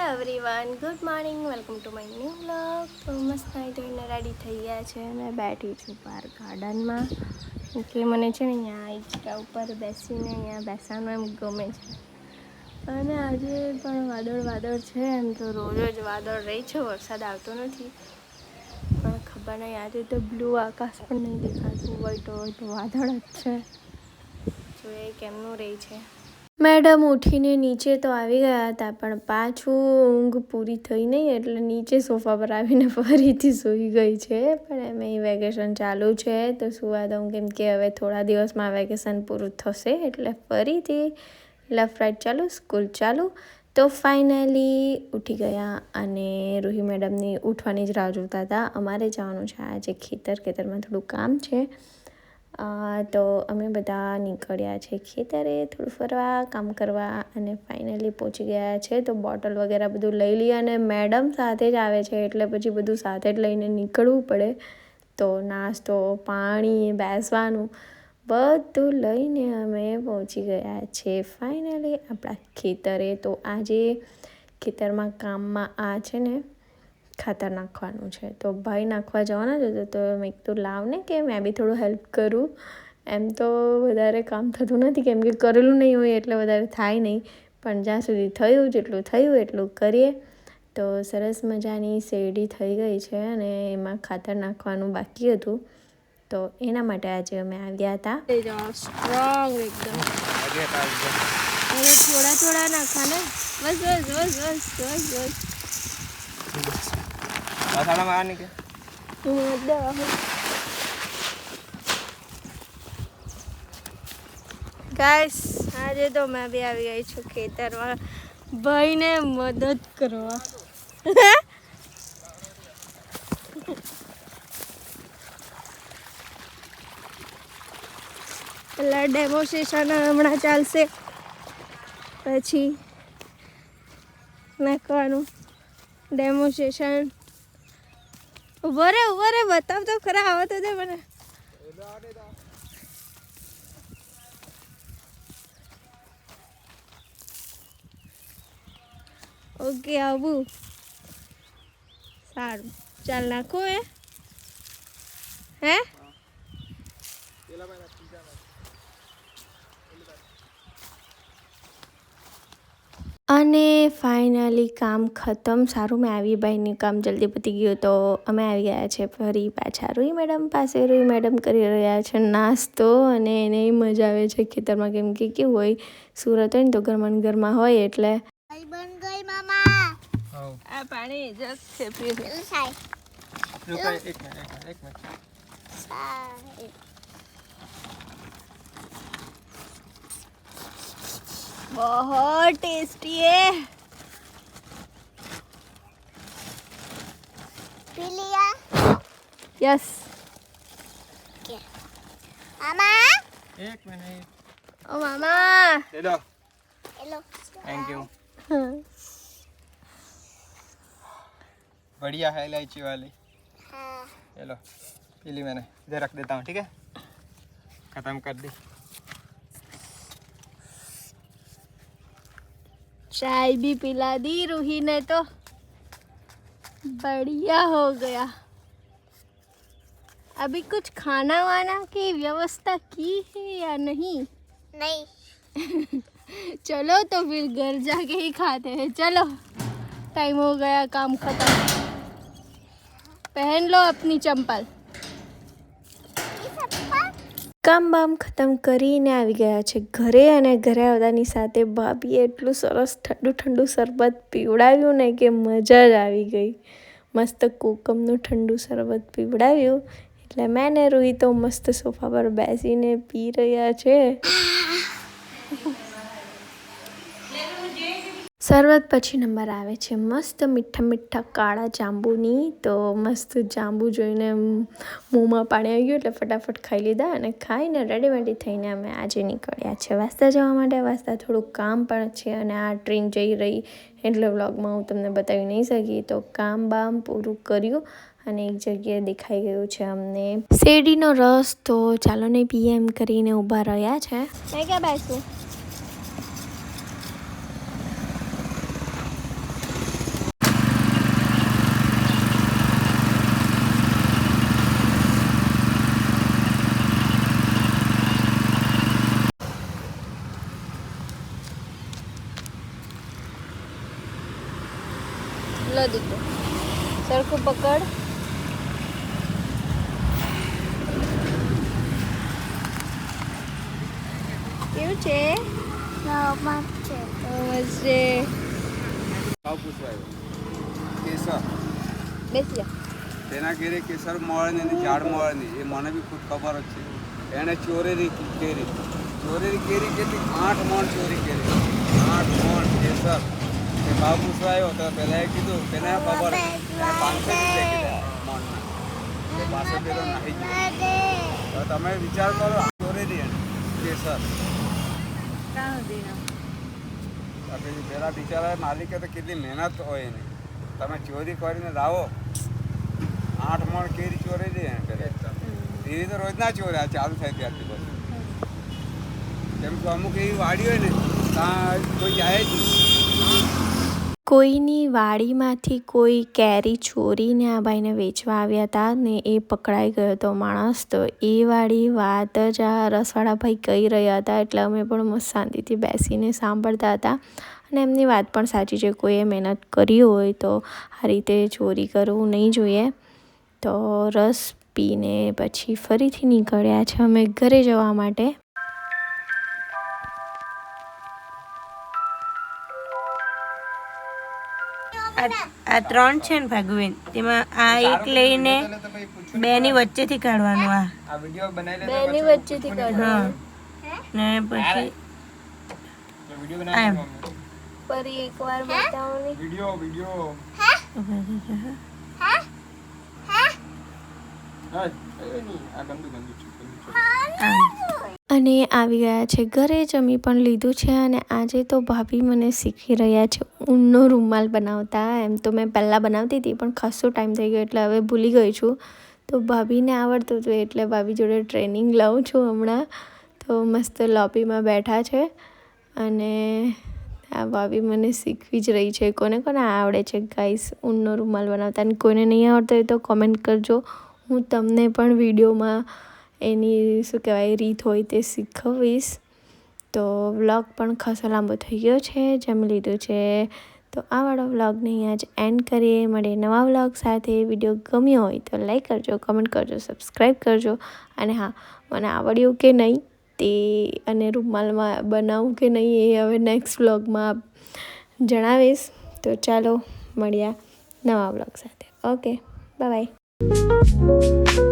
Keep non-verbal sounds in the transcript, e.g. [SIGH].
Hello everyone good morning welcome to my new blog તો મસ્ત નાઈ ધોઈને રેડી થઈ ગયા છે. અને બેઠી છું બહાર ગાર્ડનમાં કે મને છે ને અહીંયા હિંચકા ઉપર બેસીને અહીંયા બેસવાનું એમ ગમે છે. અને આજે પણ વાદળ વાદળ છે, એમ તો રોજ જ વાદળ રહી છે, વરસાદ આવતો નથી. પણ ખબર નહીં, આજે તો બ્લુ આકાશ પણ નહીં દેખાતું, હોય તો વાદળ જ છે. જોઈએ કેમનું રહી છે. મેડમ ઉઠીને નીચે તો આવી ગયા હતા, પણ પાછું ઊંઘ પૂરી થઈ નહીં એટલે નીચે સોફા પર આવીને [LAUGHS] ફરીથી સૂઈ ગઈ છે. પણ એમ એ વેકેશન ચાલુ છે, તો સુવા દઉં કેમ કે હવે થોડા દિવસમાં વેકેશન પૂરું થશે, એટલે ફરીથી લેફ્ટ રાઈટ ચાલુ સ્કૂલ ચાલુ. તો ફાઇનલી ઉઠી ગયા અને રૂહી મેડમની ઉઠવાની જ રાહ જોતા હતા. અમારે જવાનું છે આજે ખેતર, ખેતરમાં થોડું કામ છે. તો અમે બધા નીકળ્યા છે ખેતરે, થોડું ફરવા, કામ કરવા અને ફાઇનલી પહોંચી ગયા છે. તો બોટલ વગેરે બધું લઈ લઈએ અને મેડમ સાથે જ આવે છે, એટલે પછી બધું સાથે જ લઈને નીકળવું પડે. તો નાસ્તો, પાણી, બેસવાનું, બધું લઈને અમે પહોંચી ગયા છે ફાઇનલી આપણા ખેતરે. તો આજે ખેતરમાં કામમાં આ છે ને ખાતર નાખવાનું છે. તો ભાઈ નાખવા જવાના જ હતો તો મેં કીધું લાવ ને કે મેં બી થોડું હેલ્પ કરું. એમ તો વધારે કામ થતું નથી કેમ કે કરેલું નહીં હોય એટલે વધારે થાય નહીં. પણ જ્યાં સુધી થયું જેટલું થયું એટલું કરીએ. તો સરસ મજાની શેરડી થઈ ગઈ છે અને એમાં ખાતર નાખવાનું બાકી હતું. તો એના માટે આજે અમે આવ્યા હતા. સ્ટ્રોંગ એકદમ. થોડા થોડા નાખવાના. બસ બસ બસ બસ બસ બસ. મસાલા મારવાની કે? ગાઈસ આજે તો મેં બી આવી ગઈ છું ખેતરમાં. ભાઈને મદદ કરવા. પેલા ડેમોન્સ્ટ્રેશન હમણાં ચાલશે. પછી નાખવાનું. ડેમોન્સ્ટ્રેશન ઊભો રે ઊભો રે, બતાવ તો ખરા, આવો તો દે મને. ઓકે, આવું. સારું. ચાલ નાખો એ હે? અને ફાઇનલી કામ ખતમ. સારું મેં આવી ભાઈનું કામ જલ્દી પતી ગયું તો અમે આવી ગયા છે ફરી પાછા. રૂઈ મેડમ પાસે રૂઈ મેડમ કરી રહ્યા છે નાસ્તો અને એને મજા આવે છે ખેતરમાં કેમ કે કેવું હોય સુરત હોય ને તો ઘરમાં ઘરમાં હોય એટલે બન ગઈ મામા. હવ આ પાણી જગ છે પીવું પેલું એક મિનિટ એક મિનિટ बहुत टेस्टी है। पी लिया। यस मामा? एक मिनट। ओ मामा। ले लो हेलो। थैंक यू हाँ। बढ़िया है इलायची वाली। हाँ। ये लो पी मैंने। इधर रख देता हूँ ठीक है? ख़त्म कर दी। चाय भी पिला दी रूही ने तो बढ़िया हो गया अभी कुछ खाना वाना की व्यवस्था की है या नहीं नहीं चलो तो फिर घर जाके ही खाते हैं चलो टाइम हो गया काम खत्म पहन लो अपनी चंपल કામ બામ ખતમ કરીને આવી ગયા છે. ઘરે અને ઘરે આવતાની સાથે ભાભીએ એટલું સરસ ઠંડુ ઠંડુ શરબત પીવડાવ્યું ને કે મજા જ આવી ગઈ. મસ્ત કોકમનું ઠંડુ શરબત પીવડાવ્યું. એટલે મેં ને રૂહી તો મસ્ત સોફા પર બેસીને પી રહ્યા છે. શરબત પછી નંબર આવે છે, મસ્ત મીઠા મીઠા કાળા જાંબુની. તો મસ્ત જાંબુ જોઈને મોંમાં પાણી આવી ગયું એટલે ફટાફટ ખાઈ લીધા અને ખાઈને રેડીમેડી થઈને અમે આજે નીકળ્યા છે. વાસ્તા જવા માટે વાસ્તા થોડું કામ પણ છે અને આ ટ્રેન જઈ રહી એટલે વ્લોગમાં હું તમને બતાવી નહીં શકી. તો કામ બામ પૂરું કર્યું અને એક જગ્યાએ દેખાઈ ગયું છે અમને. શેરડીનો રસ તો ચાલો ને પીએ એમ કરીને ઊભા રહ્યા છે. ક્યાં બેસું? પકડ. કેવું છે? નવમાં છે. મસ્ત ભાવ પૂછવાયો? કેસર. બેસી જા તેના ઘેરે કેસર મળે ને ઝાડ મળે નહીં. એ મને બી ખુદ ખબર જ છે. એણે કેરી. ચોરેલી કેરી કેટલી? આઠ મણ ચોરી કેરી. આઠ મણ કેસર. તે ભાવ તો પહેલાં એ કીધું તેને ખબર પાસે પેલો નાહી ગયો. તમે વિચાર કરો આ ચોરેલી એને. કેસર પછી પેલા બિચારા માલિકે તો કેટલી મહેનત હોય એની. તમે ચોરી કરીને લાવો. આઠ મણ કેરી ચોરી દે એને પેલા. એવી તો રોજ ના ચોરે આ ચાલુ થાય ત્યારથી બસ કેમ કે અમુક એવી વાડી હોય ને ત્યાં કોઈ જાય જ નહીં. કોઈની વાડીમાંથી કોઈ કેરી ચોરીને આ ભાઈને વેચવા આવ્યા હતા ને એ પકડાઈ ગયો હતો માણસ, તો એ વાળી વાત જ આ રસવાળા ભાઈ કહી રહ્યા હતા, એટલે અમે પણ મસ્ત શાંતિથી બેસીને સાંભળતા હતા. અને એમની વાત પણ સાચી છે, કોઈએ મહેનત કરી હોય તો આ રીતે ચોરી કરવું નહીં જોઈએ. તો રસ પીને પછી ફરીથી નીકળ્યા છે અમે ઘરે જવા માટે. આ ત્રણ છે ને ભાગવેન. તેમાં આ એક લઈને બે ની વચ્ચેથી કાઢવાનું આ. બે ની વચ્ચેથી હા. ને પછી વીડિયો એમ. ફરી એકવાર બતાવો ને વીડિયો વીડિયો. હા? આ ગંદુ ગંદુ છે ગંદુ છે. આમ અને આવી ગયા છે. ઘરે જમી પણ લીધું છે અને આજે તો ભાભી મને શીખી રહ્યા છે ઊનનો રૂમાલ બનાવતા. એમ તો મેં પહેલાં બનાવતી હતી પણ ખાસો ટાઈમ થઈ ગયો એટલે હવે ભૂલી ગઈ છું. તો ભાભીને આવડતું હતું એટલે ભાભી જોડે ટ્રેનિંગ લઉં છું હમણાં. તો મસ્ત લોબીમાં બેઠા છે અને આ ભાભી મને શીખવી જ રહી છે. કોને કોને આવડે છે ગાઈસ ઊનનો રૂમાલ બનાવતા. અને કોઈને નહીં આવડતો હોય તો કોમેન્ટ કરજો. હું તમને પણ વિડીયોમાં એની શું કહેવાય, રીત હોય તે શીખવીશ. તો વ્લોગ પણ ખાસો લાંબો થઈ ગયો છે, જમી લીધું છે. તો આ વાળો વ્લોગને અહીંયા જ એન્ડ કરીએ. મળીએ નવા વ્લોગ સાથે. વીડિયો ગમ્યો હોય તો લાઈક કરજો કમેન્ટ કરજો સબસ્ક્રાઈબ કરજો. અને હા, મને આવડ્યું કે નહીં તે અને રૂમાલમાં બનાવું કે નહીં એ હવે નેક્સ્ટ વ્લોગમાં જણાવીશ. તો ચાલો મળ્યા નવા વ્લોગ સાથે. Okay bye bye